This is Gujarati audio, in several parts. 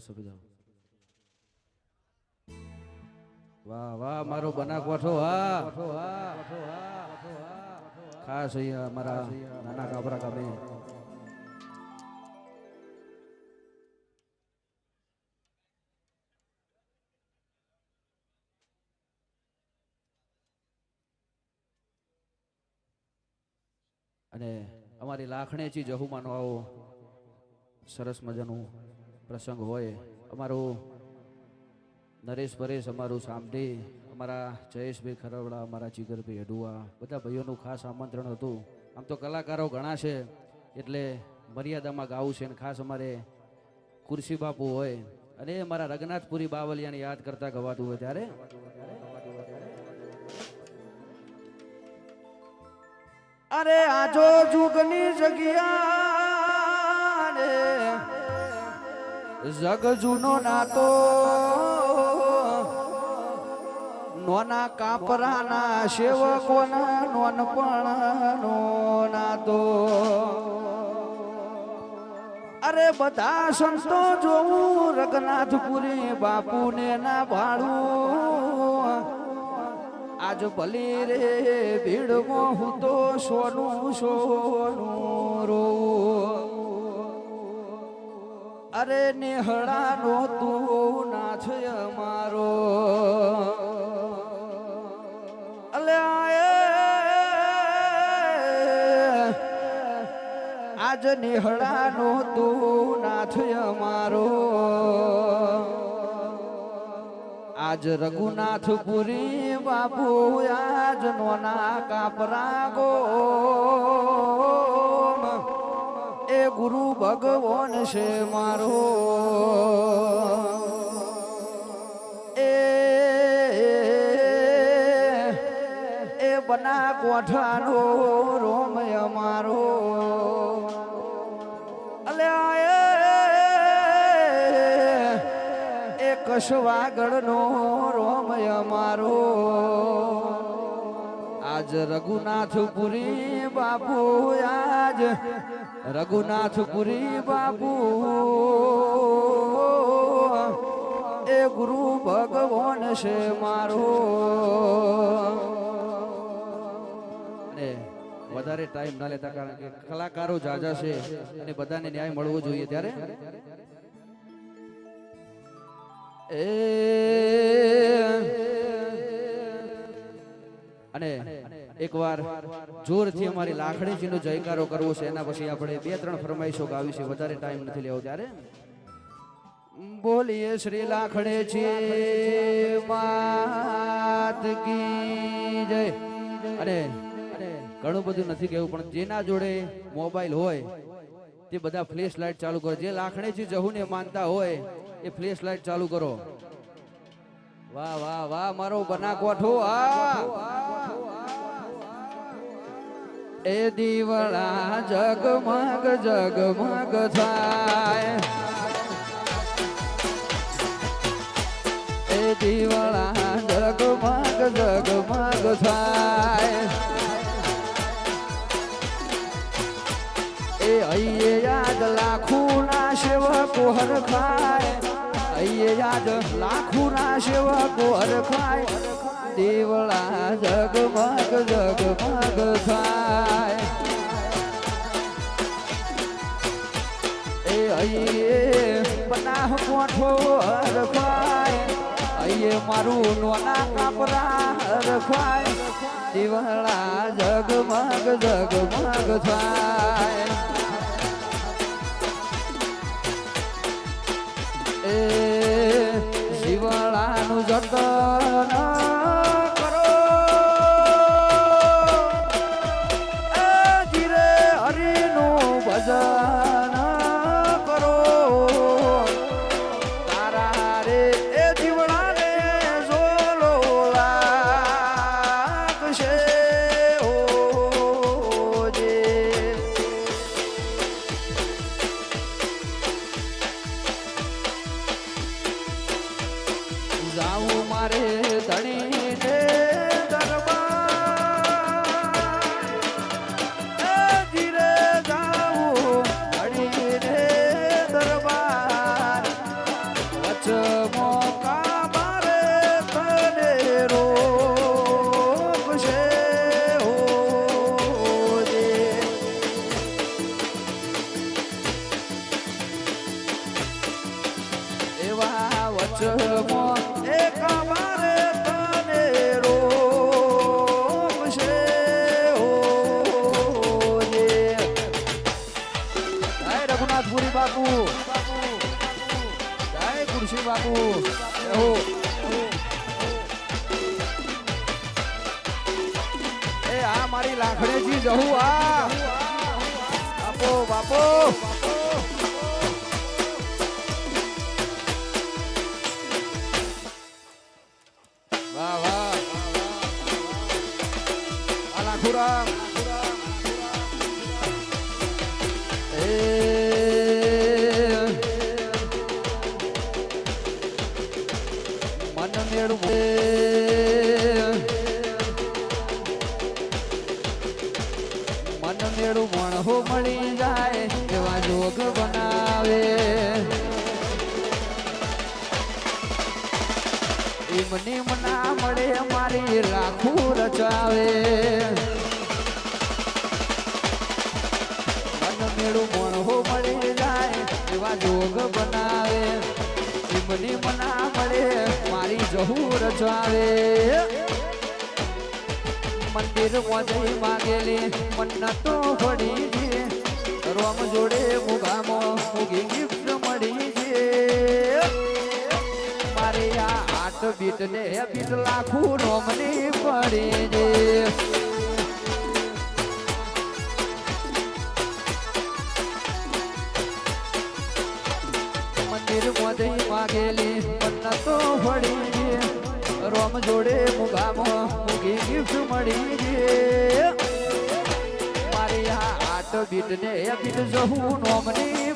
છો વાહ વાહ, મારો બના કોઠો વાહ. ખાસ અહીંયા અમારા નાના કાબરા ગામે. અને અમારી લાખણેચી જહુમાનો આવો સરસ મજાનું પ્રસંગ હોય, અમારું નરેશ પરેશ, અમારું સામઢી, અમારા જયેશભાઈ ખરવડા, અમારા જીગરભાઈ અડુઆ, બધા ભાઈઓનું ખાસ આમંત્રણ હતું. આમ તો કલાકારો ઘણા છે, એટલે મર્યાદામાં ગાવું છે અને ખાસ અમારે કુરશી બાપુ હોય, અને અમારા રઘનાથપુરી બાવલિયાને યાદ કરતા ગવાતું હોય ત્યારે. અરે આજો જુગની જગ્યા જગ જૂનો નાતો. નોના કાપરાના સેવકોના નોનપણનો નાતો. અરે બધા સંતો જોવું રઘનાથપુરી બાપુને ના ભાડું. આજ ભલી રે ભીડમાં હું તો સોનું સોનું. અરે નિહળાનો તું નાથ અમારો આજ નિહળાનો તું નાથ અમારો આજ રઘુનાથપુરી બાપુ આજ નોના કાપરા ગો. ગુરુ ભગવાન છે મારો. એ એ બના કોઠાનો રોમ અમારો. અલ્યા, એ કશવાગળનો રોમ અમારો. આજ રઘુનાથપુરી બાપુ, આજ રઘુનાથપુરી બાપુ. એ ગુરુ ભગવાન છે મારો. વધારે ટાઈમ ના લેતા કારણ કે કલાકારો જાજા છે અને બધાને ન્યાય મળવો જોઈએ ત્યારે. અને એકવાર જોરથી અમારી લાખણીજીનો જયકારો કરવો છે, એના પછી આપણે બે ત્રણ ફરમાઈશો ગાવી છે, વધારે ટાઈમ નથી લેવો ત્યારે. બોલીએ શ્રી લાખણે જય. અને ઘણું બધું નથી કહેવું, પણ જેના જોડે મોબાઈલ હોય, તે બધા ફ્લેશ લાઇટ ચાલુ કરો. જે લાખણેજી જહુને માનતા હોય, એ ફ્લેશ લાઇટ ચાલુ કરો. વાહ વાહ વાહ, મારો બના કોઠો આ એ દીવડા જગમગ જગમગ થાય. એ દીવડા જગમગ જગમગ થાય. એ અહીએ યાદ લાખું ના સેવકો હરખાય અહીએ યાદ લાખું ના સેવકો હરખાય દેવળા જગમગ જગમગ થાય. એ અયે પનાહ કોઠો હરખાય અયે મારું નોના કાપરા હરખાય દીવડા જગમગ જગમગ થાય. એ શિવળાનું જતન એ આ મારી લાખણી જી જહુ આ. બાપો બાપો. એમની ના મળે મારી રાખું રચાવે. મન મેળું મણહો મળી જાય, એવા જોગ બનાવે. નિમ નિમ ના મળે, મારી જહું રચાવે. મંદિર મોજઈ માગેલી, મન્નતો ફળી રોમ જોડે મુગામો, મુગી ગિફ્ટ આઠ બીટ ને બીટ લાખું રોમની પડી છે મંદિર મોદી માગેલી મન્નતો ફળી રોમ જોડે મુગામો મુગી ગિફ્ટ મળી છે મારી આ આટ બીટ ને બીટ જહું નોમની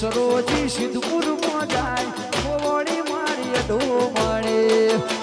એ સસરોજી સિદ્ધપુરમાં જાય ખોવાણી મારી અઢોમણી પાટણ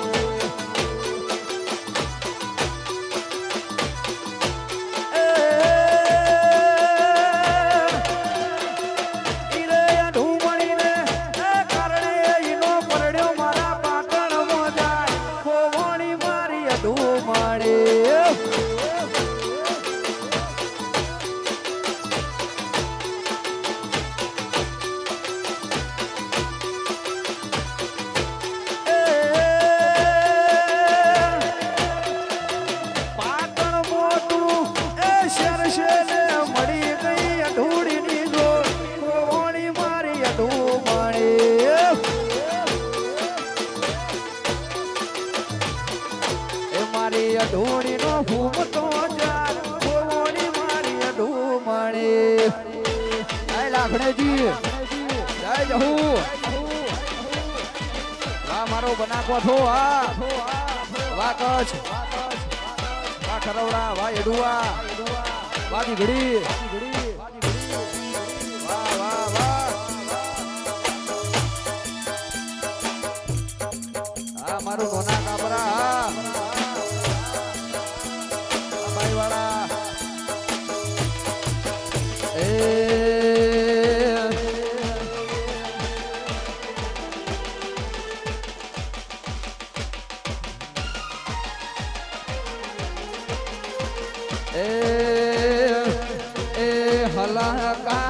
લાખણેજી જય જહુ. વાહ, મારો બનાકો છો હા. વાહ, કચ્છ. વાહ, ખરવડા. વાહ એડુઆ વાહ દીઘડી વાહ મારું નોના કાબરા હલકારો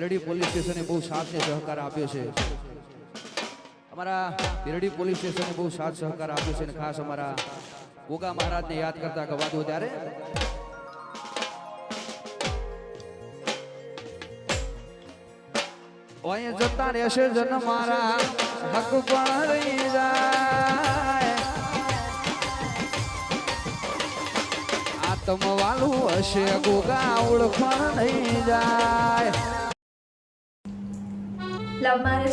બિરડી પોલીસ સ્ટેશને બહુ સાથ સહકાર આપ્યો છે. અમારા બિરડી પોલીસ સ્ટેશને બહુ સાથ સહકાર આપ્યો છે અને ખાસ અમારા ગોગા મહારાજને યાદ કરતા ગવાદો ત્યારે. ઓય જતા રહેશે જન મારા હક પણ જાય. આત્મ હશે ગોગા ઓળખણ નહીં જાય. Love marriage